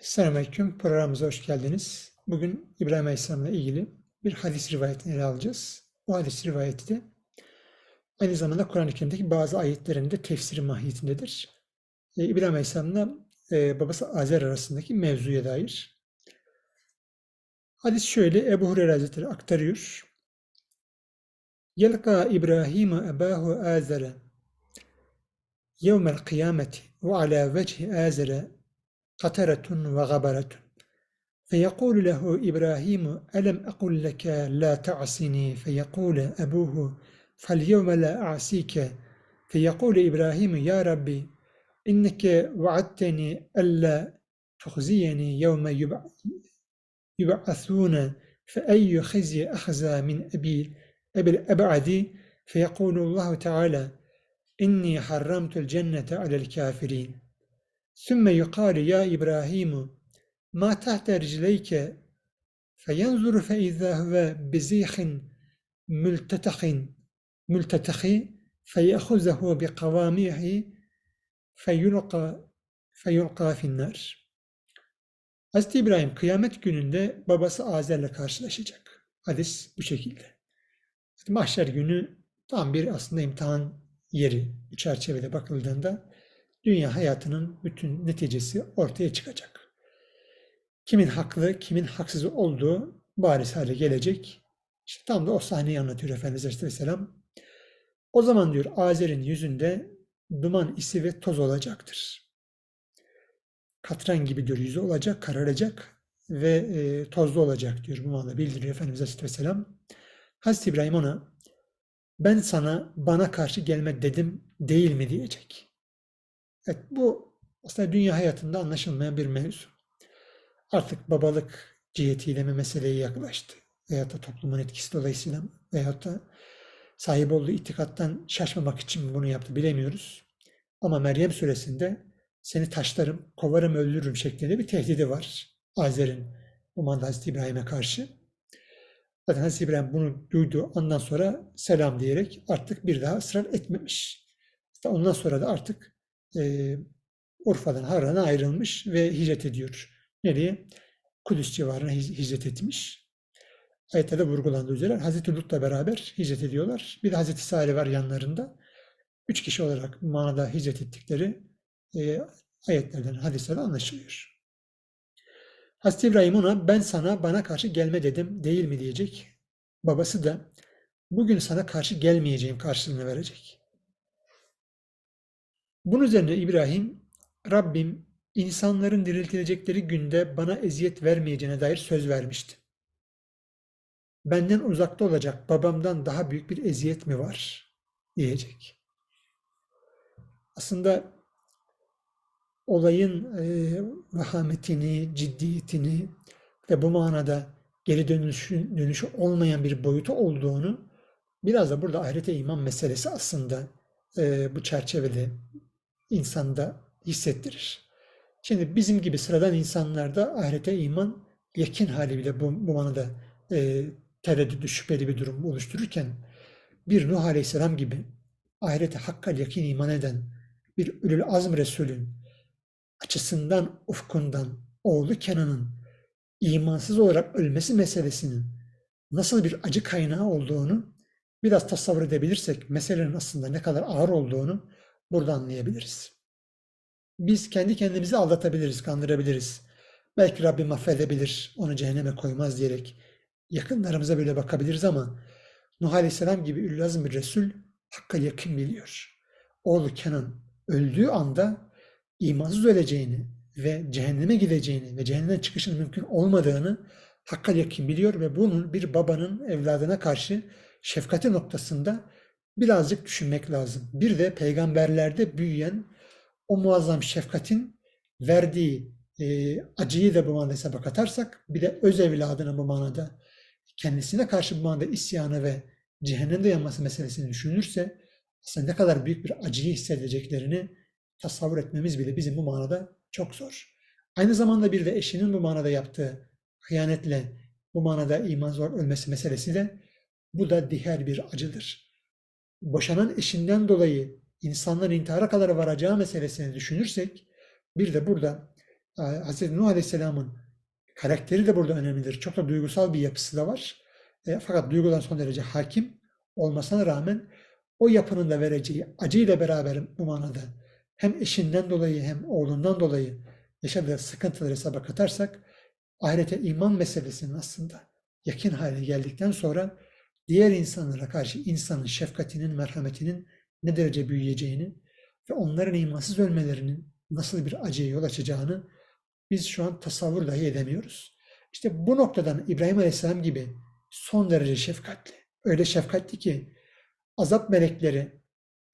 Selamünaleyküm. Programımıza hoş geldiniz. Bugün İbrahim Aleyhisselam'la ilgili bir hadis rivayetini ele alacağız. Bu hadis rivayeti de aynı zamanda Kur'an-ı Kerim'deki bazı ayetlerin de tefsiri mahiyetindedir. Ee, İbrahim Aleyhisselam'la e, babası Azer arasındaki mevzuya dair. Hadis şöyle, Ebu Hureyre Hazretleri aktarıyor. Yelka İbrahim ebahu Azer'e yevmel kıyameti ve ala vecihi Azer'e قترة وغبرة. فيقول له إبراهيم ألم أقل لك لا تعصني؟ فيقول أبوه فاليوم لا أعصيك. فيقول إبراهيم يا ربي إنك وعدتني ألا تخزيني يوم يبع- يبعثون فأي خزي أخزى من أبي أبي الأبعد؟ فيقول الله تعالى إني حرمت الجنة على الكافرين. Sümme yukâli ya İbrahimu ma tahte ricleyke feyenzuru fe izâ huve bizîhin mültetehin mültetehi feyehuzehu bi kavamihi feyulqa feyulqa finnar. Hazreti İbrahim kıyamet gününde babası Azer'le karşılaşacak. Hadis bu şekilde. Mahşer günü tam bir aslında imtihan yeri bu çerçevede bakıldığında dünya hayatının bütün neticesi ortaya çıkacak. Kimin haklı, kimin haksız olduğu bariz hale gelecek. İşte tam da o sahneyi anlatıyor Efendimiz Aleyhisselam. O zaman diyor Azer'in yüzünde duman isi ve toz olacaktır. Katran gibi diyor yüzü olacak, kararacak ve e, tozlu olacak diyor bu manada bildiriyor Efendimiz Aleyhisselam. Hazreti İbrahim ona ben sana bana karşı gelme dedim değil mi diyecek. Evet, bu aslında dünya hayatında anlaşılmayan bir mevzu. Artık babalık cihetiyle mi meseleye yaklaştı? Veyahut da toplumun etkisi dolayısıyla mı? Veyahut da sahip olduğu itikattan şaşmamak için mi bunu yaptı bilemiyoruz. Ama Meryem suresinde seni taşlarım, kovarım, öldürürüm şeklinde bir tehdidi var. Azer'in bu manada Hazreti İbrahim'e karşı. Zaten Hazreti İbrahim bunu duydu. Ondan sonra selam diyerek artık bir daha ısrar etmemiş. Ondan sonra da artık e, Urfa'dan Harran'a ayrılmış ve hicret ediyor. Nereye? Kudüs civarına hic- hicret etmiş. Ayette de vurgulandığı üzere Hazreti Lut'la beraber hicret ediyorlar. Bir de Hazreti Salih var yanlarında. Üç kişi olarak manada hicret ettikleri e, ayetlerden, hadislerden anlaşılıyor. Hazreti İbrahim ona ben sana bana karşı gelme dedim değil mi diyecek. Babası da bugün sana karşı gelmeyeceğim karşılığını verecek. Bunun üzerine İbrahim, Rabbim insanların diriltilecekleri günde bana eziyet vermeyeceğine dair söz vermişti. Benden uzakta olacak babamdan daha büyük bir eziyet mi var? diyecek. Aslında olayın e, vahametini, ciddiyetini ve bu manada geri dönüşü, dönüşü olmayan bir boyutu olduğunu biraz da burada ahirete iman meselesi aslında e, bu çerçevede insanda hissettirir. Şimdi bizim gibi sıradan insanlarda ahirete iman yakin hali bile bu, bu manada e, tereddüdü, şüpheli bir durum oluştururken bir Nuh Aleyhisselam gibi ahirete hakkal yakin iman eden bir ülül azm Resulün açısından, ufkundan oğlu Kenan'ın imansız olarak ölmesi meselesinin nasıl bir acı kaynağı olduğunu biraz tasavvur edebilirsek meselenin aslında ne kadar ağır olduğunu burada anlayabiliriz. Biz kendi kendimizi aldatabiliriz, kandırabiliriz. Belki Rabbim affedebilir, onu cehenneme koymaz diyerek yakınlarımıza böyle bakabiliriz ama Nuh Aleyhisselam gibi Ülül Azm bir Resul Hakk'a yakın biliyor. Oğlu Kenan öldüğü anda imansız öleceğini ve cehenneme gideceğini ve cehennemden çıkışın mümkün olmadığını Hakk'a yakın biliyor ve bunun bir babanın evladına karşı şefkati noktasında birazcık düşünmek lazım. Bir de peygamberlerde büyüyen o muazzam şefkatin verdiği e, acıyı da bu manada hesaba katarsak bir de öz evladına bu manada kendisine karşı bu manada isyanı ve cehennemde yanması meselesini düşünülürse aslında ne kadar büyük bir acıyı hissedeceklerini tasavvur etmemiz bile bizim bu manada çok zor. Aynı zamanda bir de eşinin bu manada yaptığı hıyanetle bu manada iman zor ölmesi meselesi de bu da diğer bir acıdır. Boşanan eşinden dolayı insanların intihara kadar varacağı meselesini düşünürsek bir de burada Hz. Nuh Aleyhisselam'ın karakteri de burada önemlidir. Çok da duygusal bir yapısı da var. E, fakat duygudan son derece hakim olmasına rağmen o yapının da vereceği acıyla beraber bu manada hem eşinden dolayı hem oğlundan dolayı yaşadığı sıkıntıları hesaba katarsak ahirete iman meselesinin aslında yakın hale geldikten sonra diğer insanlara karşı insanın şefkatinin, merhametinin ne derece büyüyeceğini ve onların imansız ölmelerinin nasıl bir acıya yol açacağını biz şu an tasavvur dahi edemiyoruz. İşte bu noktadan İbrahim Aleyhisselam gibi son derece şefkatli, öyle şefkatli ki azap melekleri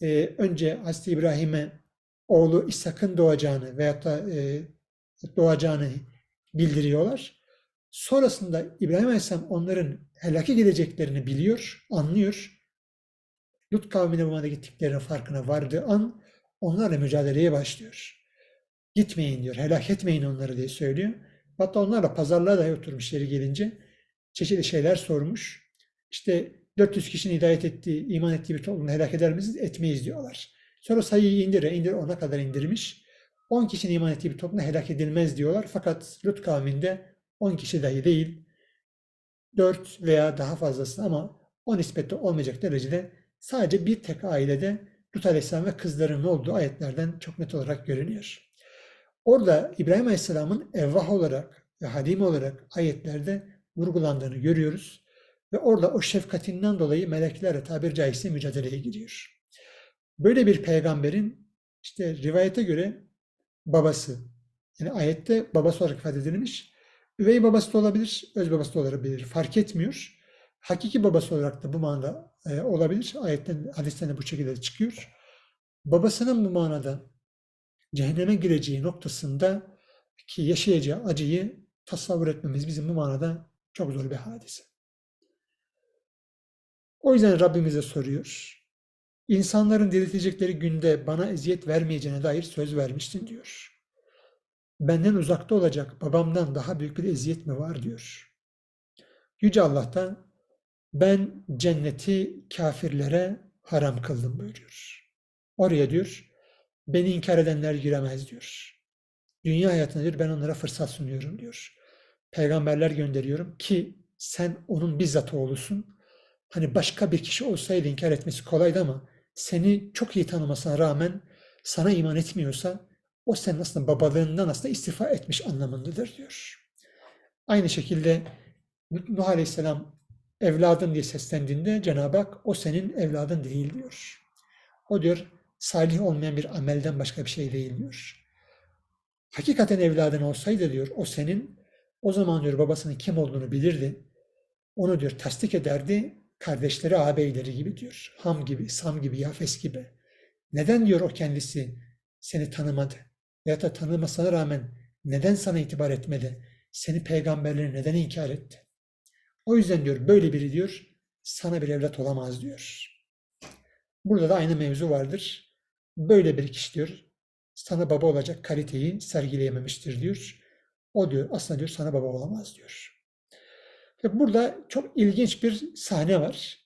e, önce Hazreti İbrahim'e oğlu İshak'ın doğacağını veyahut da e, doğacağını bildiriyorlar. Sonrasında İbrahim Aleyhisselam onların helake geleceklerini biliyor, anlıyor. Lut kavmine bu gittiklerinin farkına vardığı an onlarla mücadeleye başlıyor. Gitmeyin diyor, helak etmeyin onları diye söylüyor. Hatta onlarla pazarlığa dahi oturmuş yeri gelince çeşitli şeyler sormuş. İşte 400 kişinin hidayet ettiği, iman ettiği bir toplumu helak eder misiniz? Etmeyiz diyorlar. Sonra sayıyı indire, indir ona kadar indirmiş. 10 kişinin iman ettiği bir toplumda helak edilmez diyorlar. Fakat Lut kavminde 10 kişi dahi değil, 4 veya daha fazlası ama o nispette olmayacak derecede sadece bir tek ailede Lut Aleyhisselam ve kızlarının olduğu ayetlerden çok net olarak görünüyor. Orada İbrahim Aleyhisselam'ın evvah olarak ve hadim olarak ayetlerde vurgulandığını görüyoruz. Ve orada o şefkatinden dolayı meleklerle tabir caizse mücadeleye giriyor. Böyle bir peygamberin işte rivayete göre babası, yani ayette babası olarak ifade edilmiş. Üvey babası da olabilir, öz babası da olabilir. Fark etmiyor. Hakiki babası olarak da bu manada e, olabilir. Ayetten, hadisten de bu şekilde çıkıyor. Babasının bu manada cehenneme gireceği noktasında ki yaşayacağı acıyı tasavvur etmemiz bizim bu manada çok zor bir hadise. O yüzden Rabbimize soruyor. İnsanların diriltecekleri günde bana eziyet vermeyeceğine dair söz vermiştin diyor. Benden uzakta olacak babamdan daha büyük bir eziyet mi var diyor. Yüce Allah da ben cenneti kafirlere haram kıldım buyuruyor. Oraya diyor beni inkar edenler giremez diyor. Dünya hayatında diyor ben onlara fırsat sunuyorum diyor. Peygamberler gönderiyorum ki sen onun bizzat oğlusun. Hani başka bir kişi olsaydı inkar etmesi kolaydı ama seni çok iyi tanımasına rağmen sana iman etmiyorsa o senin aslında babalığından aslında istifa etmiş anlamındadır diyor. Aynı şekilde Nuh Aleyhisselam evladın diye seslendiğinde Cenab-ı Hak o senin evladın değil diyor. O diyor salih olmayan bir amelden başka bir şey değil diyor. Hakikaten evladın olsaydı diyor o senin o zaman diyor babasının kim olduğunu bilirdi. Onu diyor tasdik ederdi. Kardeşleri, ağabeyleri gibi diyor. Ham gibi, Sam gibi, Yafes gibi. Neden diyor o kendisi seni tanımadı? Ya da tanımasına rağmen neden sana itibar etmedi? Seni peygamberleri neden inkar etti? O yüzden diyor böyle biri diyor sana bir evlat olamaz diyor. Burada da aynı mevzu vardır. Böyle bir kişi diyor sana baba olacak kaliteyi sergileyememiştir diyor. O diyor aslında diyor sana baba olamaz diyor. Ve burada çok ilginç bir sahne var.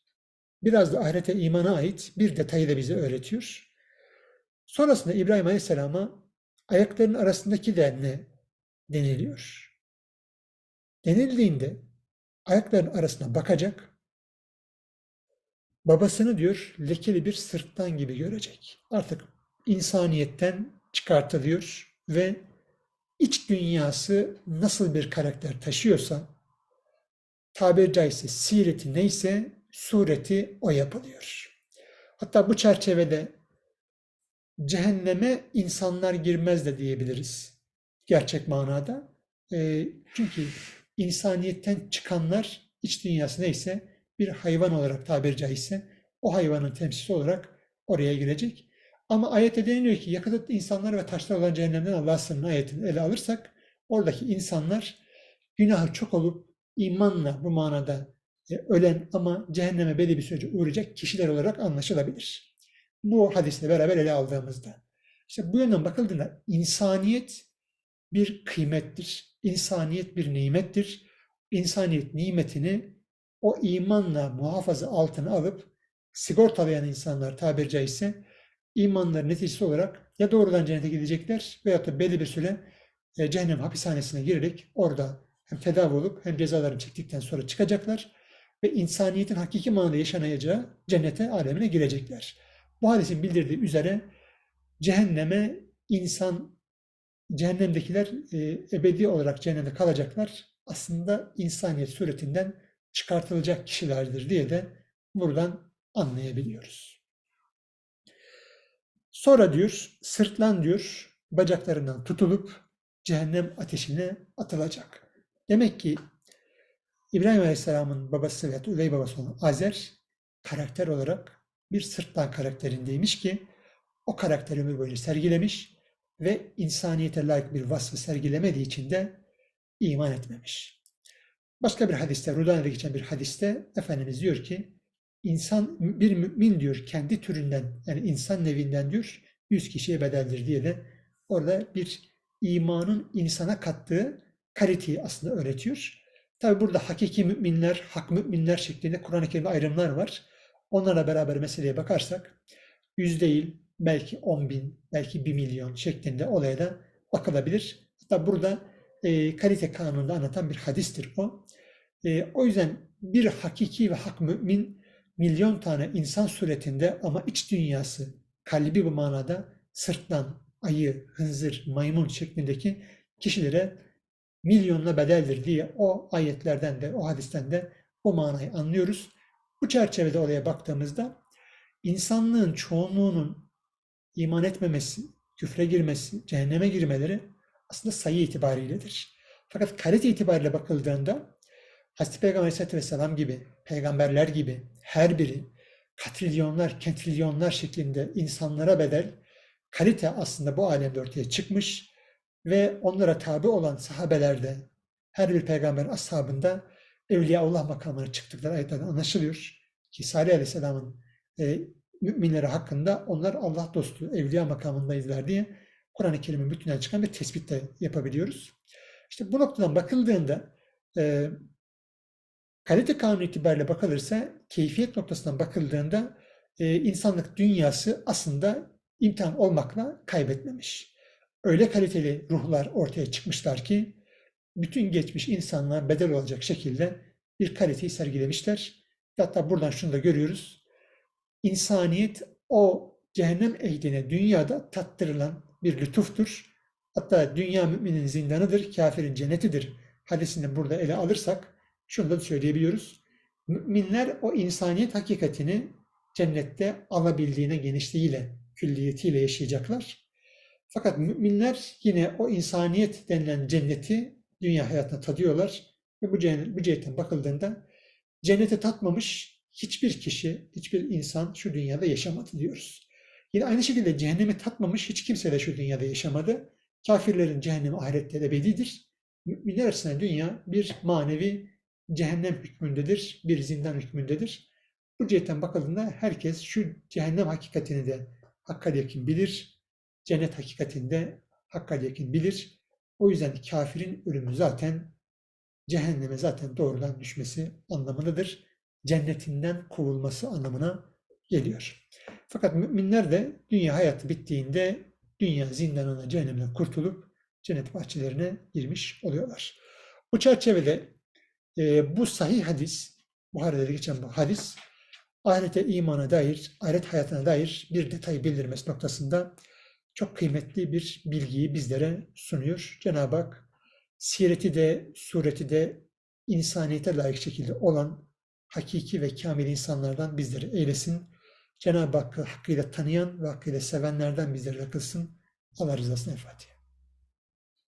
Biraz da ahirete imana ait bir detayı da bize öğretiyor. Sonrasında İbrahim Aleyhisselam'a ayaklarının arasındaki de ne deniliyor. Denildiğinde ayaklarının arasına bakacak, babasını diyor lekeli bir sırttan gibi görecek. Artık insaniyetten çıkartılıyor ve iç dünyası nasıl bir karakter taşıyorsa tabiri caizse sireti neyse sureti o yapılıyor. Hatta bu çerçevede cehenneme insanlar girmez de diyebiliriz. Gerçek manada. E, çünkü insaniyetten çıkanlar iç dünyası neyse bir hayvan olarak tabiri caizse o hayvanın temsilcisi olarak oraya girecek. Ama ayette deniliyor ki yakıt insanlar ve taşlar olan cehennemden Allah sınırını ayetini ele alırsak oradaki insanlar günahı çok olup imanla bu manada e, ölen ama cehenneme belli bir sürece uğrayacak kişiler olarak anlaşılabilir. Bu hadisle beraber ele aldığımızda. İşte bu yönden bakıldığında insaniyet bir kıymettir. İnsaniyet bir nimettir. İnsaniyet nimetini o imanla muhafaza altına alıp sigortalayan insanlar tabiri caizse imanları neticesi olarak ya doğrudan cennete gidecekler veyahut da belli bir süre e, cehennem hapishanesine girerek orada hem tedavi olup hem cezalarını çektikten sonra çıkacaklar ve insaniyetin hakiki manada yaşanacağı cennete alemine girecekler. Bu hadisin bildirdiği üzere cehenneme insan cehennemdekiler e, ebedi olarak cehennemde kalacaklar. Aslında insaniyet suretinden çıkartılacak kişilerdir diye de buradan anlayabiliyoruz. Sonra diyor, sırtlan diyor, bacaklarından tutulup cehennem ateşine atılacak. Demek ki İbrahim Aleyhisselam'ın babası ve üvey babası olan Azer karakter olarak bir sırtlan karakterindeymiş ki o karakteri ömür boyunca sergilemiş ve insaniyete layık bir vasfı sergilemediği için de iman etmemiş. Başka bir hadiste, Rudane'de geçen bir hadiste Efendimiz diyor ki insan bir mümin diyor kendi türünden yani insan nevinden diyor 100 kişiye bedeldir diye de orada bir imanın insana kattığı kaliteyi aslında öğretiyor. Tabi burada hakiki müminler, hak müminler şeklinde Kur'an-ı Kerim'de ayrımlar var. Onlarla beraber meseleye bakarsak yüz değil belki 10 bin, belki 1 milyon şeklinde olaya da bakılabilir. Hatta burada e, kalite kanununda anlatan bir hadistir o. E, o yüzden bir hakiki ve hak mümin milyon tane insan suretinde ama iç dünyası kalbi bu manada sırtlan, ayı, hınzır, maymun şeklindeki kişilere milyonla bedeldir diye o ayetlerden de o hadisten de o manayı anlıyoruz. Bu çerçevede olaya baktığımızda insanlığın çoğunluğunun iman etmemesi, küfre girmesi, cehenneme girmeleri aslında sayı itibariyledir. Fakat kalite itibariyle bakıldığında Hazreti Peygamber Aleyhisselatü Vesselam gibi, peygamberler gibi her biri katrilyonlar, kentrilyonlar şeklinde insanlara bedel kalite aslında bu alemde ortaya çıkmış ve onlara tabi olan sahabelerde her bir peygamberin ashabında Evliyaullah makamına çıktıkları ayetlerden anlaşılıyor. Ki Salih Aleyhisselam'ın e, müminleri hakkında onlar Allah dostu, evliya makamındayızlar diye Kur'an-ı Kerim'in bütünden çıkan bir tespit de yapabiliyoruz. İşte bu noktadan bakıldığında e, kalite kanunu itibariyle bakılırsa keyfiyet noktasından bakıldığında e, insanlık dünyası aslında imtihan olmakla kaybetmemiş. Öyle kaliteli ruhlar ortaya çıkmışlar ki bütün geçmiş insanlığa bedel olacak şekilde bir kaliteyi sergilemişler. Hatta buradan şunu da görüyoruz. İnsaniyet o cehennem ehdine dünyada tattırılan bir lütuftur. Hatta dünya müminin zindanıdır, kafirin cennetidir hadisini burada ele alırsak şunu da söyleyebiliyoruz. Müminler o insaniyet hakikatini cennette alabildiğine genişliğiyle, külliyetiyle yaşayacaklar. Fakat müminler yine o insaniyet denilen cenneti dünya hayatına tadıyorlar ve bu, cennet, bu cihetten bakıldığında cennete tatmamış hiçbir kişi, hiçbir insan şu dünyada yaşamadı diyoruz. Yine aynı şekilde cehennemi tatmamış hiç kimse de şu dünyada yaşamadı. Kafirlerin cehennemi ahirette ebedidir. Müminler açısından dünya bir manevi cehennem hükmündedir, bir zindan hükmündedir. Bu cihetten bakıldığında herkes şu cehennem hakikatini de hakkal yakin bilir. Cennet hakikatinde hakkal yakin bilir. O yüzden kafirin ölümü zaten cehenneme zaten doğrudan düşmesi anlamındadır. Cennetinden kovulması anlamına geliyor. Fakat müminler de dünya hayatı bittiğinde dünya zindanına, cehennemden kurtulup cennet bahçelerine girmiş oluyorlar. Bu çerçevede e, bu sahih hadis, Buhari'de geçen bu hadis, ahirete imana dair, ahiret hayatına dair bir detay bildirmesi noktasında çok kıymetli bir bilgiyi bizlere sunuyor. Cenab-ı Hak sireti de, sureti de insaniyete layık şekilde olan hakiki ve kamil insanlardan bizleri eylesin. Cenab-ı Hakk'ı hakkıyla tanıyan ve hakkıyla sevenlerden bizleri kılsın. Allah rızasına Fatiha.